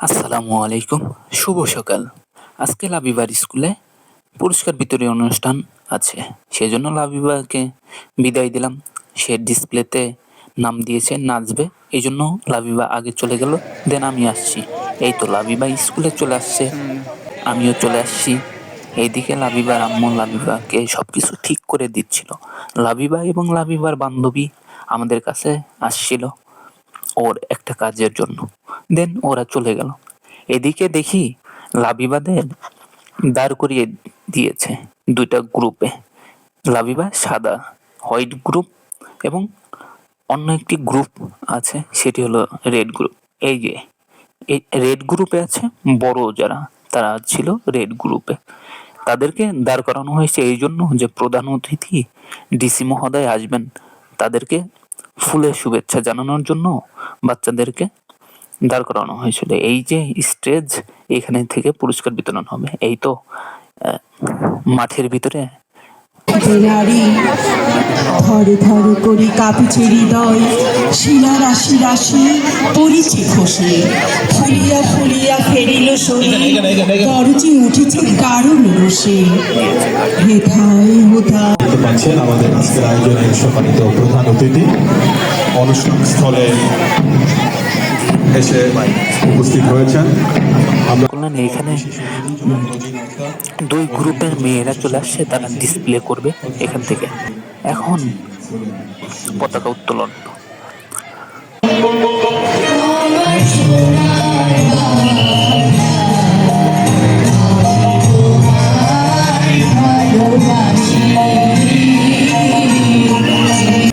আসসালামু আলাইকুম। শুভ সকাল। আজকে লাবিবার স্কুলে পুরস্কার বিতরণী অনুষ্ঠান আছে। সেজন্য লাবিবাকে বিদায় দিলাম। সে ডিসপ্লেতে নাম দিয়েছে নাচবে। এই জন্য লাবিবা আগে চলে গেল, দেন আমি আসছি। এই তো লাবিবা স্কুলে চলে আসছে। আমিও চলে আসছি। এইদিকে লাবিবার আম্মু লাবিবাকে সবকিছু ঠিক করে দিচ্ছিল। লাবিবা এবং লাবিবার বান্ধবী আমাদের কাছে আসছিল। ওর একটা কাজের জন্য। দেন ওরা চলে গেল। এদিকে দেখি লাবিবাদের দাঁড় করিয়ে দিয়েছে দুইটা গ্রুপে লাবিবা সাদা হোয়াইট গ্রুপ এবং অন্য একটি গ্রুপ আছে, সেটি হলো রেড গ্রুপ এই যে রেড গ্রুপে আছে বড় যারা, তারা ছিল রেড গ্রুপে তাদেরকে দাঁড় করানো হয়েছে এই জন্য যে প্রধান অতিথি ডিসি মহোদয় আসবেন, তাদেরকে ফুলের শুভেচ্ছা জানানোর জন্য বাচ্চাদেরকে দাঁড় করানো হয়েছিল। এই যে স্টেজ এখানে থেকে পুরস্কার বিতরণ হবে, এই তো মাঠের ভিতরে নারী ধরে ধরে করি কাঁপিছে হৃদয় শিরা রাশি রাশি পড়িছে খসে। ফুলিয়া ফুলিয়া ফেরিল শরীর দরজে উঠেছে দারুণ রসে। হেথায় হোথা পাচ্ছেন আমাদের আজকের আয়োজনের সম্মানিত প্রধান অতিথি। অনুষ্ঠান স্থলে এসে উপস্থিত হয়েছেন। আমরা উম, দুই গ্রুপের মেয়েরা চলে আসছে তারা ডিসপ্লে করবে এখান থেকে। এখন পতাকা উত্তোলন।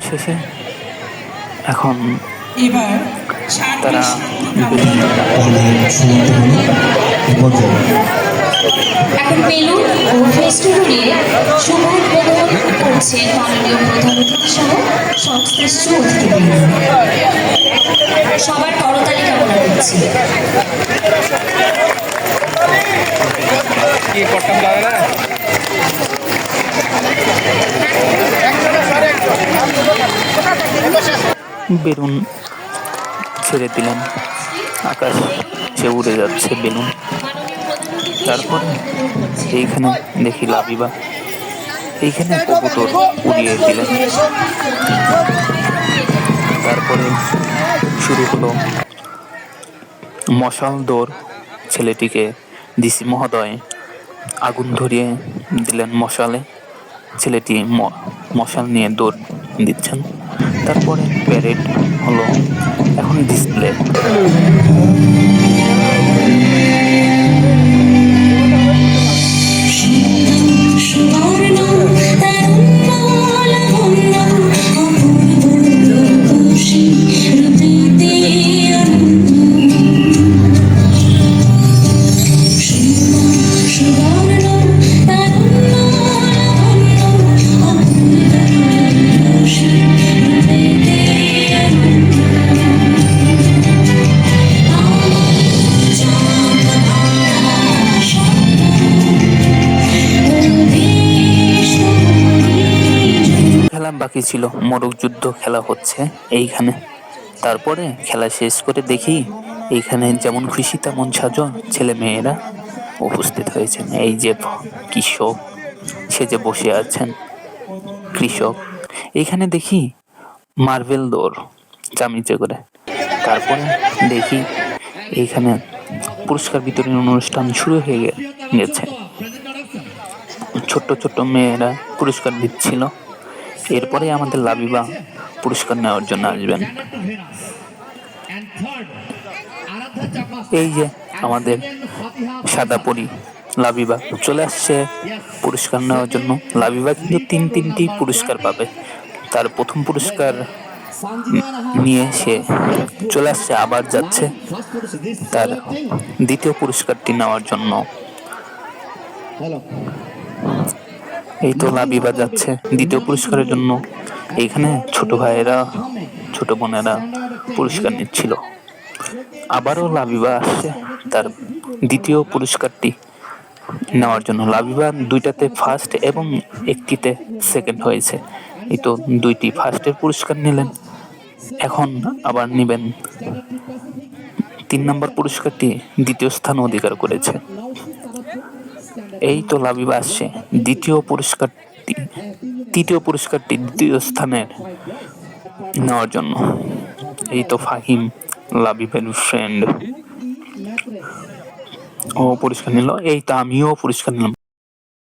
শেষে এখন তারা এখন বেলুন ও ফেস্টুন নিয়ে শুভ উদ্বোধন করছে মাননীয় প্রধান অতিথি সহ সংশ্লিষ্ট অতিথিবৃন্দ সবার করতালি কামনা করছি। বেলুন ছেড়ে দিলেন। আকাশ সে উড়ে যাচ্ছে বেলুন। তারপরে এইখানে দেখি লাবিবা। এইখানে কবুতর উড়িয়ে দিলেন তারপরে শুরু হলো মশাল দৌড়। ছেলেটিকে ডিসি মহোদয় আগুন ধরিয়ে দিলেন মশালে। ছেলেটি মশাল নিয়ে দৌড় দিচ্ছেন। তারপরে প্যারেড হলো এখন ডিসপ্লে। বাকি ছিল। মোরগ যুদ্ধ খেলা হচ্ছে এইখানে। তারপরে খেলা শেষ করে দেখি এইখানে যেমন খুশি তেমন সাজো ছেলে মেয়েরা উপস্থিত হয়েছেন। এই যে কৃষক, সে যে বসে আছেন, কৃষক। এইখানে দেখি মার্বেল দৌড় চামিচে করে। তারপরে দেখি এইখানে পুরস্কার বিতরণ অনুষ্ঠান শুরু হয়ে গেছে। ছোট্ট ছোট্ট মেয়েরা পুরস্কার দিচ্ছিল। এরপরে আমাদের লাবিবা পুরস্কার নেওয়ার জন্য আসবেন। এই যে আমাদের সাদা পরি লাবিবা চলে আসছে পুরস্কার নেওয়ার জন্য। লাবিবা কিন্তু তিন তিনটি পুরস্কার পাবে। তার প্রথম পুরস্কার নিয়ে সে চলে আসছে, আবার যাচ্ছে। তার দ্বিতীয় পুরস্কারটি নেওয়ার জন্য। এই তো লাবিবা যাচ্ছে দ্বিতীয় পুরস্কারের জন্য। এইখানে ছোট ভাইয়েরা, ছোট বোনেরা পুরস্কার নিচ্ছিল। আবারও লাবিবা আসছে তার দ্বিতীয় পুরস্কারটি নেওয়ার জন্য। লাবিবা দুইটাতে ফার্স্ট এবং একটিতে সেকেন্ড হয়েছে। এই তো দুইটি ফার্স্টের পুরস্কার নিলেন। এখন আবার নেবেন। তিন নম্বর পুরস্কারটি দ্বিতীয় স্থান অধিকার করেছে। এই তো লাভিবা আসছে। দ্বিতীয় পুরস্কারটি, তৃতীয় পুরস্কারটি দ্বিতীয় স্থানের নেওয়ার জন্য। এই তো ফাহিম, লাবিবের ফ্রেন্ড ও পুরস্কার নিল। এই তো আমিও পুরস্কার নিলাম।